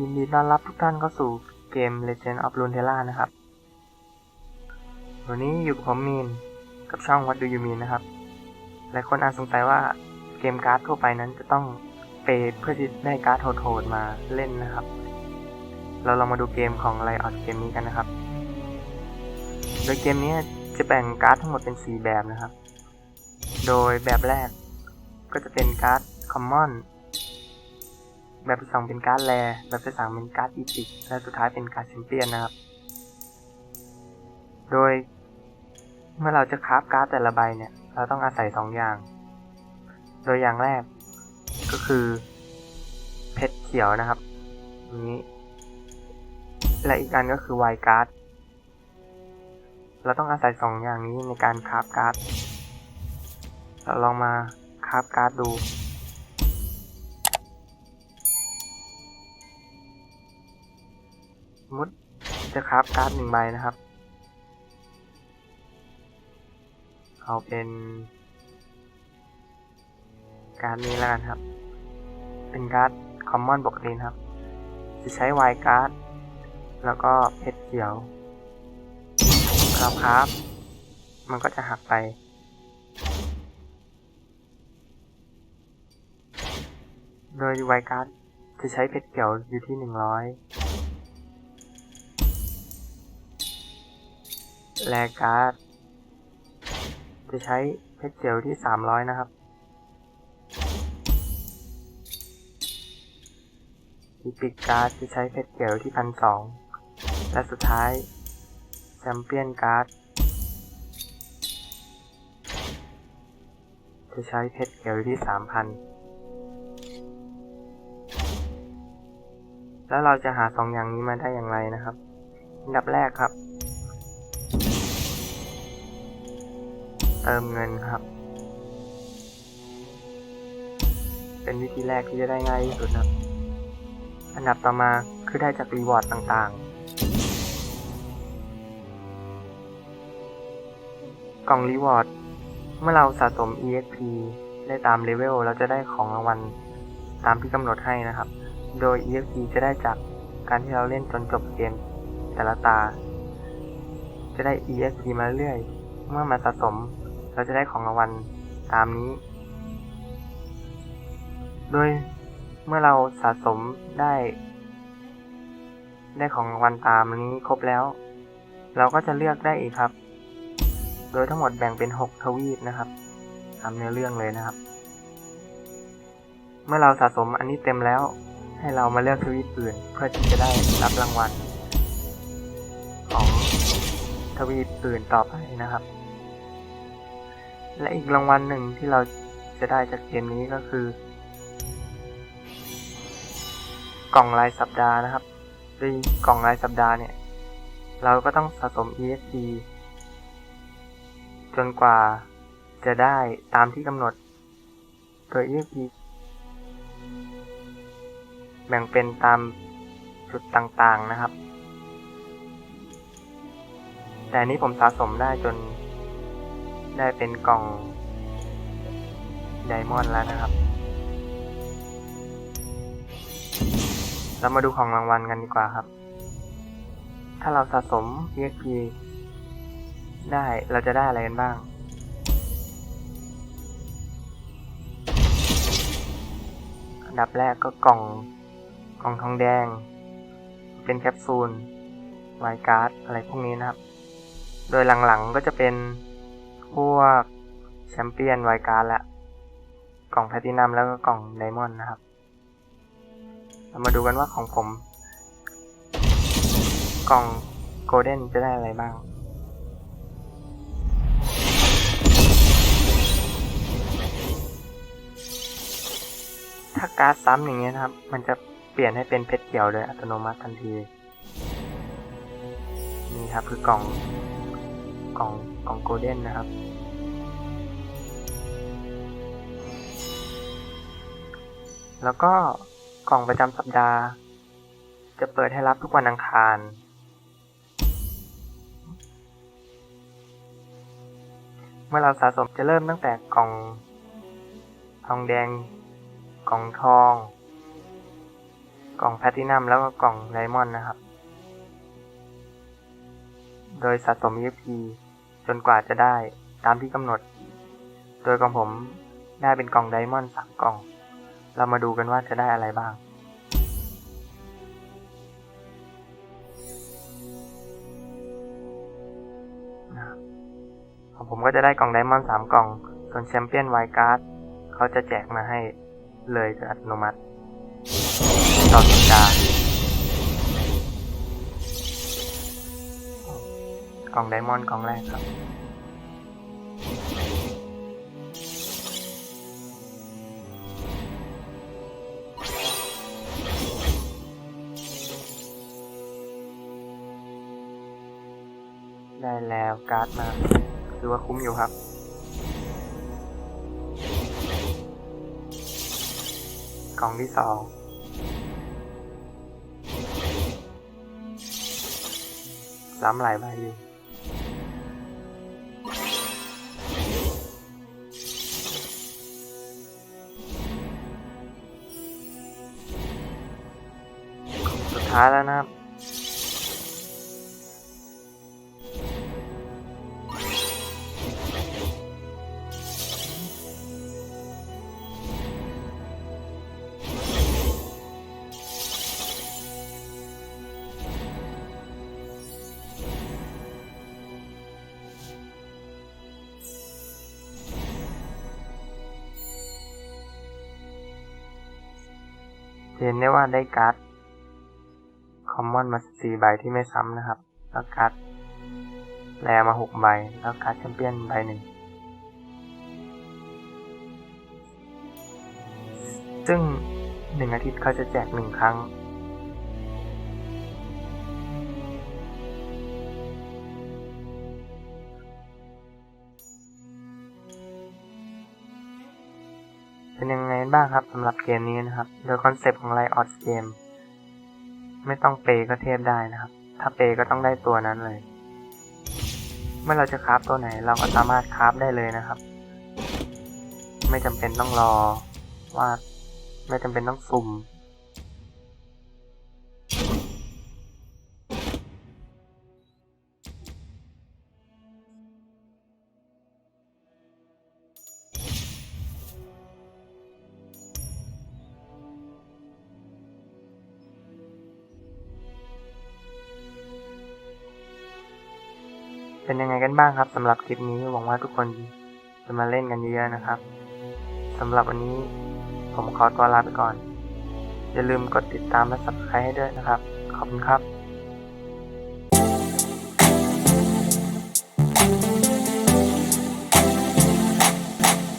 ยินดีต้อนรับทุกท่านเข้าสู่เกม Legend of Runeterra นะครับ วันนี้อยู่กับผมมีน กับช่อง What Do You Mean นะครับ หลายคนอาจสงสัยว่าเกมการ์ดทั่วไปนั้นจะต้องเปเพื่อที่ได้การ์ดโหดๆมาเล่นนะครับ เราลองมาดูเกมของ Riot เกมนี้กันนะครับ โดยเกมนี้จะแบ่งการ์ดทั้งหมดเป็น 4 แบบนะครับ โดยแบบแรกก็จะเป็นการ์ด Common แบบที่สองเป็นการ์ดแรแบบที่สามเป็นการ์ดอีพิกและสุดท้ายเป็นการ์ดแชมเปี้ยนนะครับ โดย เมื่อเราจะคราฟการ์ดแต่ละใบเนี่ย เราต้องอาศัยสองอย่าง โดยอย่างแรกก็คือเพชรเขียวนะครับนี้ และอีกอันก็คือไวการ์ด เราต้องอาศัยสองอย่างนี้ในการคราฟการ์ด เราลองมาคราฟการ์ดดู มมติจะคราฟการ์ดหนึ่งใบนะครับ เอาเป็น การ์ดนี้แล้วกันครับ เป็นการ์ดคอมมอนปกตินครับ จะใช้ไวการ์ด แล้วก็เพชรเขียวเราคราฟมันก็จะหักไปโดยไวการ์ดจะใช้เพชรเขียวอยู่ที่หนึ่งร้อย แลการ์ด จะใช้เพชรเขียวที่สามร้อยนะครับอีพิกการ์ดจะใช้เพชรเขียวที่พันสองและสุดท้ายแชมเปี้ยนการ์ด จะใช้เพชรเขียวที่สามพันแล้วเราจะหาสองอย่างนี้มาได้อย่างไรนะครับ อันดับแรกครับ เติมเงินครับ เป็นวิธีแรกที่จะได้ง่ายที่สุดครับ อันดับต่อมาคือได้จากรีวอร์ดต่างๆ กล่องรีวอร์ด เมื่อเราสะสม EXP ได้ตามเลเวลเราจะได้ของรางวัลตามที่กำหนดให้นะครับ โดย EXP จะได้จากการที่เราเล่นจนจบเกมแต่ละตา จะได้ EXP มาเรื่อย เมื่อมาสะสม เราจะได้ของรางวัลตามนี้ โดยเมื่อเราสะสมได้ ได้ของรางวัลตามนี้ครบแล้ว เราก็จะเลือกได้อีกครับ โดยทั้งหมดแบ่งเป็น 6 ทวีปนะครับตามเนื้อเรื่องเลยนะครับ เมื่อเราสะสมอันนี้เต็มแล้ว ให้เรามาเลือกทวีปอื่น เพื่อที่จะได้รับรางวัลของทวีปอื่นต่อไปนะครับ และอีกรางวัลหนึ่งที่เราจะได้จากเกมนี้ก็คือ กล่องรายสัปดาห์นะครับโดยกล่องรายสัปดาห์เนี่ย เราก็ต้องสะสม EXP จนกว่าจะได้ตามที่กำหนดโดย EXP แบ่งเป็นตามจุดต่างๆนะครับ แต่นี้ผมสะสมได้จน ได้เป็นกล่องไดมอนด์แล้วนะครับ เรามาดูของรางวัลกันดีกว่าครับ ถ้าเราสะสม EXP ได้เราจะได้อะไรกันบ้าง อันดับแรกก็กล่องกล่องทองแดง เป็นแคปซูลไวการ์ดอะไรพวกนี้นะครับ โดยหลังๆก็จะเป็น พวกแชมเปี้ยนไวการ์ดและ กล่องแพตินัมแล้วก็กล่องไดมอนด์นะครับ เรามาดูกันว่าของผม กล่องโกลเด้นจะได้อะไรบ้างถ้าการ์ดซ้ำอย่างเงี้ยนะครับ มันจะเปลี่ยนให้เป็นเพชรเขียวโดยอัตโนมัติทันที นี่ครับคือกล่อง กล่องกล่องโกลเด้นนะครับ แล้วก็กล่องประจำสัปดาห์ จะเปิดให้รับทุกวันอังคาร เมื่อเราสะสมจะเริ่มตั้งแต่กล่อง ทองแดง กล่องทอง กล่องแพลตินัมแล้วก็กล่องไดมอนด์นะครับ โดยสะสม EXP จนกว่าจะได้ตามที่กำหนด โดยของผมได้เป็นกล่องไดมอนด์สามกล่อง เรามาดูกันว่าจะได้อะไรบ้างนะครับของผมก็จะได้กล่องไดมอนด์สามกล่อง ส่วนแชมเปี้ยนไวการ์ดเขาจะแจกมาให้เลยโดยอัตโนมัติ ต่อสัปดาห์ กล่องไดมอนด์กล่องแรกครับ ได้แล้วการ์ดมาถือว่าคุ้มอยู่ครับกล่องที่สองซ้ำหลายใบอยู่ ท้ายแล้วนะครับเห็นได้ว่าได้การ์ด มมอนมาสี่ใบที่ไม่ซ้ำนะครับ แล้วการ์ดแรมาหกใบ แล้วการ์ดแชมเปี้ยนใบหนึ่งซึ่งหนึ่งอาทิตย์เขาจะแจกหนึ่งครั้ง เป็นยังไงบ้างครับสำหรับเกมนี้นะครับ โดยคอนเซปต์ของไลออดเกม ไม่ต้องเปย์ก็เทพได้นะครับ ถ้าเปย์ก็ต้องได้ตัวนั้นเลย เมื่อเราจะคราฟตัวไหนเราก็สามารถคราฟได้เลยนะครับ ไม่จำเป็นต้องรอว่าไม่จำเป็นต้องสุ่ม เป็นยังไงกันบ้างครับสำหรับคลิปนี้หวังว่าทุกคนจะมาเล่นกันเยอะๆนะครับสำหรับวันนี้ผมขอตัวลาไปก่อน อย่าลืมกดติดตามและ subscribe ให้ด้วยนะครับ ขอบคุณครับ